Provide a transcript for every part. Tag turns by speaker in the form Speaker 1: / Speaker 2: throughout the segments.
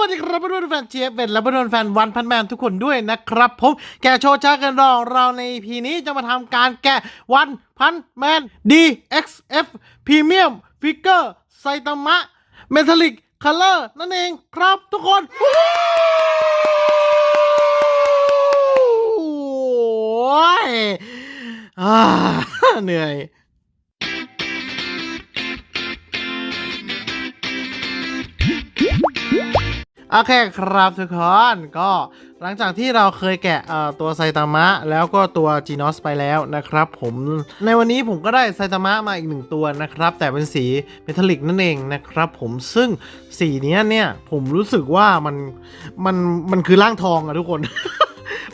Speaker 1: วัสดีครับเพื่อนแฟนเจฟเวนและเพื่อนแฟนวันพันแมนทุกคนด้วยนะครับผมแกโชว์จ้ากันรองเราใน EP นี้จะมาทำการแกะวันพันแมน DXF Premium Figure ไซตามะ Metallic Color นั่นเองครับทุกคนโอ้ยเหนื่อย โอเคครับทุกคนก็หลังจากที่เราเคยแกะตัวไซตามะแล้วก็ตัวจีนอสไปแล้วนะครับผมในวันนี้ผมก็ได้ไซตามะมาอีกหนึ่งตัวนะครับ แต่เป็นสีเมทัลลิกนั่นเองนะครับผมซึ่งสีนี้เนี่ยผมรู้สึกว่ามันมันมันคือร่างทองอะทุกคน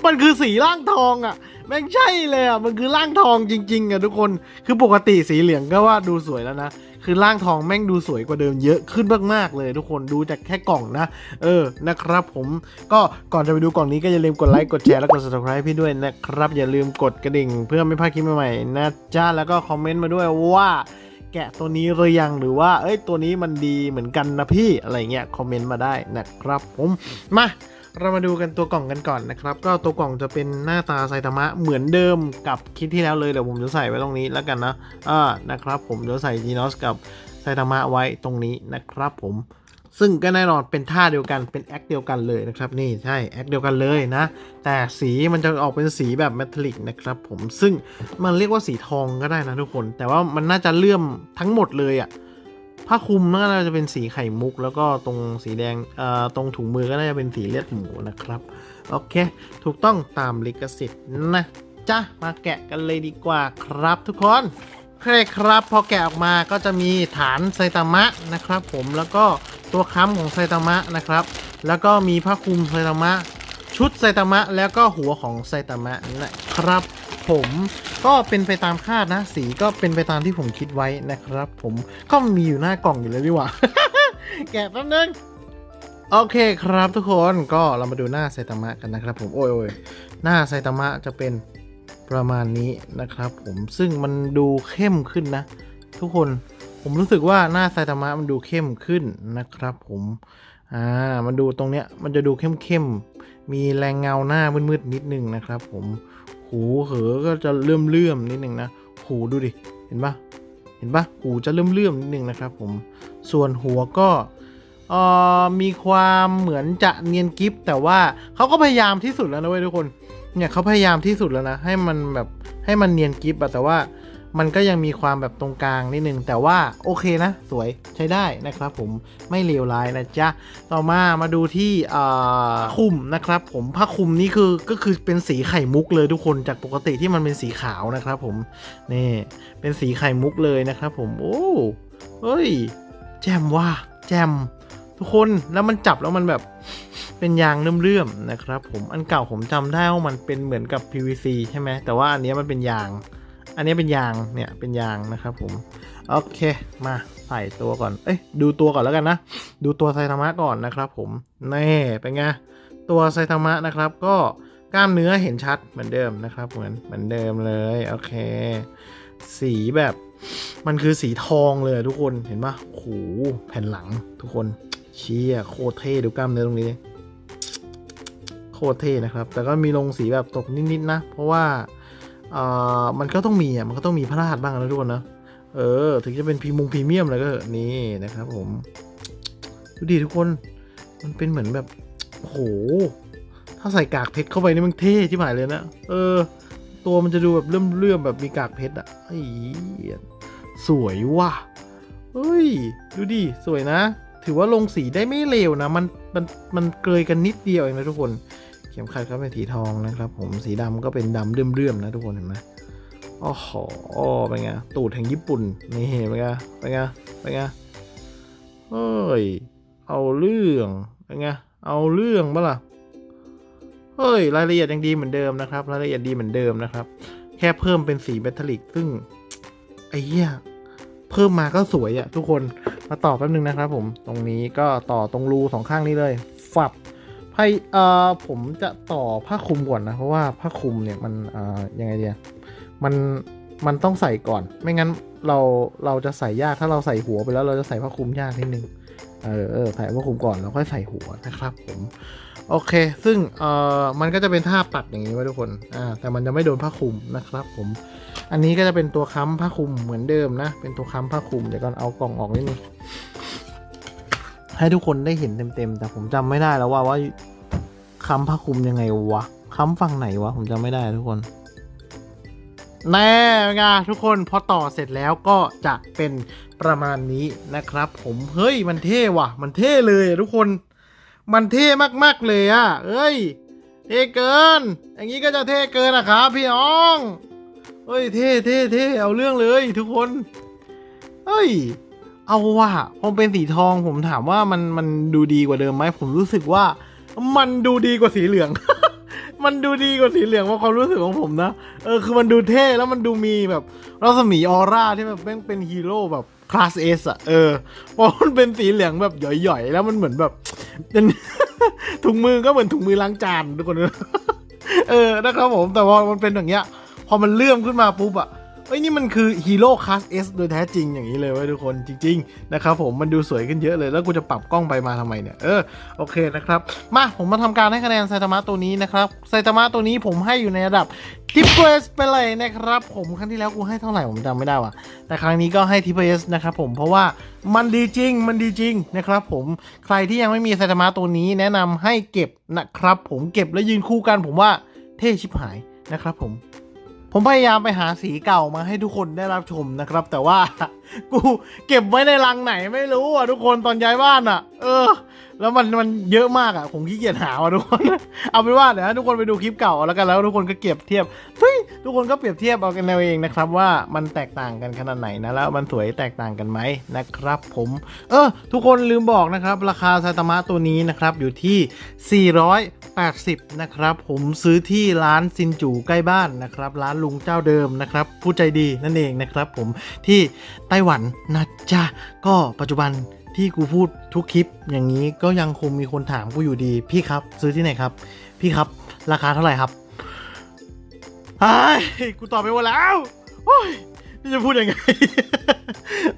Speaker 1: มันคือสีร่างทองอะแม่งใช่เลยอะมันคือร่างทองจริงๆอะทุกคน คือปกติสีเหลืองก็ว่าดูสวยแล้วนะ คือร่างทองแม่งดูสวยกว่าเดิมเยอะขึ้นมากๆเลยทุกคนดูจากแค่กล่องนะ เออนะครับ ผมก็ก่อนจะไปดูกล่องนี้ก็อย่าลืมกดไลค์กดแชร์และกด subscribe พี่ด้วยนะครับ อย่าลืมกดกระดิ่ง เพื่อไม่พลาดคลิปใหม่ๆนะจ้าแล้วก็คอมเมนต์มาด้วยว่าแกะตัวนี้หรือยังหรือว่า เอ้ยตัวนี้มันดีเหมือนกันนะพี่อะไรเงี้ยคอมเมนต์มาได้นะครับผมมา เรามาดูกันตัวกล่องกันก่อนนะครับ ก็ตัวกล่องจะเป็นหน้าตาไซตามะเหมือนเดิมกับคลิปที่แล้วเลยเดี๋ยวผมจะใส่ไว้ตรงนี้แล้วกันนะอ่านะครับ ผมจะใส่จีนอสกับไซตามะไว้ตรงนี้นะครับ ผมซึ่งก็แน่นอนเป็นท่าเดียวกันเป็นแอคเดียวกันเลยนะครับนี่ใช่แอคเดียวกันเลยนะ แต่สีมันจะออกเป็นสีแบบเมทัลลิกนะครับผมซึ่งมันเรียกว่าสีทองก็ได้นะทุกคน แต่ว่ามันน่าจะเลื่อมทั้งหมดเลยอะ ผ้าคลุมน่าจะเป็นสีไข่มุก แล้วก็ตรงสีแดงตรงถุงมือก็น่าจะเป็นสีเลือดหมูนะครับ โอเค ถูกต้องตามลิขสิทธิ์นะจ้ะมาแกะกันเลยดีกว่าครับทุกคนโอเคครับพอแกะออกมาก็จะมีฐานไซตามะนะครับ ผมแล้วก็ตัวค้ำของไซตามะนะครับ แล้วก็มีผ้าคลุมไซตามะ ชุดไซตามะแล้วก็หัวของไซตามะนะครับ ผมก็เป็นไปตามคาดนะ สีก็เป็นไปตามที่ผมคิดไว้นะครับ ผมก็มีอยู่หน้ากล่องอยู่เลยดีกว่า แกะแป๊บนึงโอเคครับทุกคนก็เรามาดูหน้าไซตามะกันนะครับผมโอ้ยโอยหน้าไซตามะจะเป็นประมาณนี้นะครับ ผมซึ่งมันดูเข้มขึ้นนะ ทุกคนผมรู้สึกว่าหน้าไซตามะมันดูเข้มขึ้นนะครับ ผมอ่ามันดูตรงเนี้ยมันจะดูเข้มๆมีแรงเงาหน้ามืดๆนิดนึงนะครับ ผม หูเหอก็จะเลื่อมเลื่อมๆนิดนึงนะหูดูดิเห็นปะเห็นปะหูจะเลื่อมเลื่อมๆนิดนึงนะครับผมส่วนหัวก็มีความเหมือนจะเนียนกิฟแต่ว่าเขาก็พยายามที่สุดแล้วนะเว้ยทุกคนเนี่ยเขาพยายามที่สุดแล้วนะให้มันแบบให้มันเนียนกิฟอะแต่ว่า มันก็ยังมีความแบบตรงกลางนิดนึง แต่ว่าโอเคนะ สวยใช้ได้นะครับผมไม่เลวร้ายนะจ๊ะ ต่อมามาดูที่ผ้าคลุมนะครับ ผมผ้าคลุมนี่คือก็คือเป็นสีไข่มุกเลยทุกคนจากปกติที่มันเป็นสีขาวนะครับ ผมนี่เป็นสีไข่มุกเลยนะครับ ผมโอ้เฮ้ย แจมว่าแจมทุกคนแล้วมันจับแล้วมันแบบเป็นยางเลื่อมๆนะครับ ผมอันเก่าผมจำได้ว่ามันเป็นเหมือนกับ PVC ใช่ไหมแต่ว่าอันนี้มันเป็นยาง อันนี้เป็นยางเนี่ยเป็นยางนะครับผมโอเคมาใส่ตัวก่อน เอ้ยดูตัวก่อนแล้วกันนะ ดูตัวไซตามะก่อนนะครับผมนี่เป็นไงตัวไซตามะนะครับก็กล้ามเนื้อเห็นชัดเหมือนเดิมนะครับ เหมือนเหมือนเดิมเลยโอเค สีแบบมันคือสีทองเลยทุกคนเห็นปะโอ้โหแผ่นหลังทุกคนเชี่ยโคตรเท่ดูกล้ามเนื้อตรงนี้ โคตรเท่นะครับ แต่ก็มีลงสีแบบตกนิดๆนะ เพราะว่า อ่อมันก็ต้องมีอะมันก็ต้องมีพระราชบ้างนะทุกคนนะเออ ถึงจะเป็นพรีมงพรีเมียมอะไรก็นี่นะครับผมดูดิทุกคนมันเป็นเหมือนแบบโห ถ้าใส่กากเพชรเข้าไปนี่มันเท่ที่หมายเลยนะ เออ ตัวมันจะดูแบบเลื่อมๆแบบมีกากเพชรอะไอ้ยสวยว่ะเฮ้ย ดูดิ สวยนะ ถือว่าลงสีได้ไม่เลวนะ มัน มัน มันเกยกันนิดเดียวเองนะทุกคน เข็มขัดก็เป็นสีทองนะครับ ผมสีดำก็เป็นดำเรื่อมๆนะทุกคนเห็นไหมโอ้โหเป็นไงตูดแห่งญี่ปุ่นนี่เป็นไงเป็นไงเป็นไงเฮ้ยเอาเรื่องเป็นไงเอาเรื่องปะล่ะเฮ้ย รายละเอียดยังดีเหมือนเดิมนะครับ รายละเอียดดีเหมือนเดิมนะครับ แค่เพิ่มเป็นสีเมทัลลิกซึ่งไอ้เหี้ยเพิ่มมาก็สวยอะทุกคนมาต่อแป๊บนึงนะครับผมตรงนี้ก็ต่อตรงรูสองข้างนี้เลย ฝับ ไพ่เอ่อผมจะต่อผ้าคลุมก่อนนะ เพราะว่าผ้าคลุมเนี่ยมันเอ่อยังไงเดียมันมันต้องใส่ก่อน ไม่งั้นเราเราจะใส่ยากถ้าเราใส่หัวไปแล้วเราจะใส่ผ้าคลุมยากนิดนึงเออเออใส่ผ้าคลุมก่อนแล้วค่อยใส่หัวนะครับผมโอเค ซึ่งเอ่อมันก็จะเป็นท่าปัดอย่างนี้ไว้ทุกคนอ่าแต่มันจะไม่โดนผ้าคลุมนะครับผมอันนี้ก็จะเป็นตัวค้ำผ้าคลุมเหมือนเดิมนะ เป็นตัวค้ำผ้าคลุมเดี๋ยวก่อนเอากล่องออกนิดนึง ให้ทุกคนได้เห็นเต็มๆ แต่ผมจำไม่ได้แล้วว่าว่าค้ำผ้าคลุมยังไงวะค้ำฝั่งไหนวะ ผมจำไม่ได้ทุกคนแน่ไงทุกคนพอต่อเสร็จแล้วก็จะเป็นประมาณนี้นะครับ ผมเฮ้ยมันเท่ว่ะ มันเท่เลยทุกคน มันเท่มากๆเลยอะเอ้ยเท่เกิน อย่างนี้ก็จะเท่เกินนะครับพี่น้องเฮ้ยเท่เท่เท่เอาเรื่องเลยทุกคนเฮ้ย เอาว่ะพอเป็นสีทองผมถามว่ามันมันดูดีกว่าเดิมไหมผมรู้สึกว่า มันดูดีกว่าสีเหลือง มันดูดีกว่าสีเหลืองว่าความรู้สึกของผมนะเออคือมันดูเท่แล้วมันดูมีแบบรัศมีออร่าที่แบบแม่งเป็นฮีโร่แบบคลาสเอสอะเออพราะมันเป็นสีเหลืองแบบหย่อยๆ แล้วมันเหมือนแบบเป็นถุงมือก็เหมือนถุงมือล้างจานทุกคนเออนะครับผมแต่พอมันเป็นอย่างเงี้ย พอมันเลื่อมขึ้นมาปุ๊บอะ เอ้ยนี่มันคือฮีโร่คลาสเอสโดยแท้จริงอย่างนี้เลยเว้ยทุกคนจริง ๆ นะครับผมมันดูสวยขึ้นเยอะเลยแล้วกูจะปรับกล้องไปมาทำไมเนี่ย เออโอเคนะครับ มาผมมาทำการให้คะแนนไซตามะตัวนี้นะครับไซตามะตัวนี้ผมให้อยู่ในระดับทิปเอสไปเลยนะครับ ผมครั้งที่แล้วกูให้เท่าไหร่ผมจำไม่ได้ว่ะแต่ครั้งนี้ก็ให้ทิปเอสนะครับผมเพราะว่ามันดีจริงมันดีจริงนะครับผมใครที่ยังไม่มีไซตามะตัวนี้แนะนำให้เก็บนะครับ ผมเก็บแล้วยืนคู่กันผมว่าเท่ชิบหายนะครับผม ผมพยายามไปหาสีเก่ามาให้ทุกคนได้รับชมนะครับ แต่ว่ากูเก็บไว้ในลังไหนไม่รู้อะทุกคนตอนย้ายบ้านอะ เออ แล้วมันมันเยอะมากอะผมขี้เกียจหาว่ะทุกคน เอาเป็นว่าเดี๋ยวทุกคนไปดูคลิปเก่าแล้วกันแล้วทุกคนก็เก็บเทียบเฮ้ยทุกคนก็เปรียบเทียบเอากันเอาเองนะครับว่ามันแตกต่างกันขนาดไหนนะแล้วมันสวยแตกต่างกันไหมนะครับ ผม เออ ทุกคนลืมบอกนะครับ ราคาไซตามะตัวนี้นะครับอยู่ที่ 480 นะครับผมซื้อที่ร้านซินจูใกล้บ้านนะครับ ร้านลุงเจ้าเดิมนะครับ ผู้ใจดีนั่นเองนะครับ ผมที่ไต้หวันนะจ๊ะก็ปัจจุบันที่กูพูดทุกคลิป อย่างนี้ก็ยังคงมีคนถามกูอยู่ดี พี่ครับ ซื้อที่ไหนครับ พี่ครับ ราคาเท่าไหร่ครับไอ้กูตอบไปหมดแล้วโอ้ยนี่จะพูดยังไง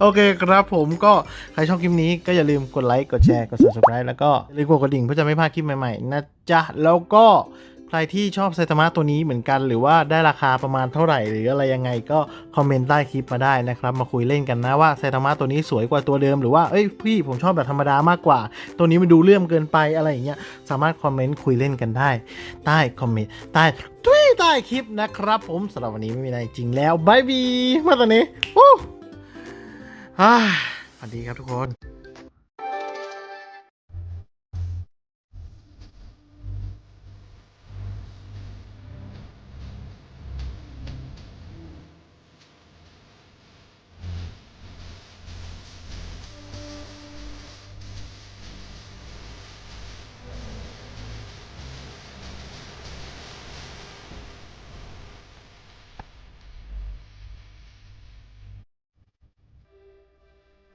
Speaker 1: โอเคครับผมก็ใครชอบคลิปนี้ก็อย่าลืมกดไลค์ กดแชร์ กด subscribe แล้วก็อย่าลืมกดกระดิ่งเพื่อจะไม่พลาดคลิปใหม่ๆ นะจ๊ะ แล้วก็ ใครที่ชอบไซตามะตัวนี้เหมือนกัน หรือว่าได้ราคาประมาณเท่าไหร่ หรืออะไรยังไงก็คอมเมนต์ใต้คลิปมาได้นะครับ มาคุยเล่นกันนะว่าไซตามะตัวนี้สวยกว่าตัวเดิมหรือว่าเอ้ยพี่ผมชอบแบบธรรมดามากกว่า ตัวนี้มันดูเลื่อมเกินไปอะไรอย่างเงี้ยสามารถคอมเมนต์คุยเล่นกันได้ ใต้คอมเมนต์ใต้ทุยใต้คลิปนะครับ ผมสำหรับวันนี้ไม่มีอะไรจริงแล้วบายบีมาตอนนี้วู้ฮ่าสวัสดีครับทุกคน